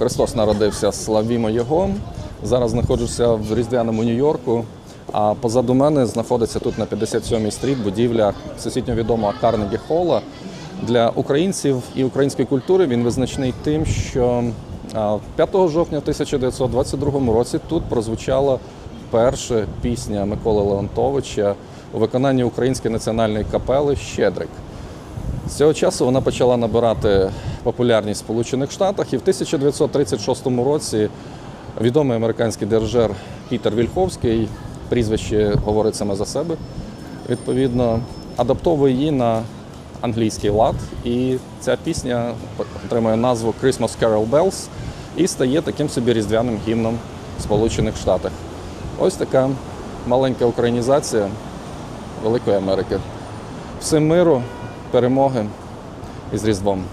Христос народився, славімо Його. Зараз знаходжуся в Різдвяному Нью-Йорку. А позаду мене знаходиться тут на 57-й стріт будівля всесвітньо відомого Карнегі Холла. Для українців і української культури він визначний тим, що 5 жовтня 1922 році тут прозвучала перша пісня Миколи Леонтовича у виконанні Української національної капели Щедрик. З цього часу вона почала набирати популярність в Сполучених Штатах, і в 1936 році відомий американський дирижер Пітер Вільховський, прізвище говорить саме за себе, відповідно, адаптовує її на англійський лад. І ця пісня отримує назву Christmas Carol Bells і стає таким собі різдвяним гімном в Сполучених Штатах. Ось така маленька українізація Великої Америки. Всім миру, перемоги і з Різдвом.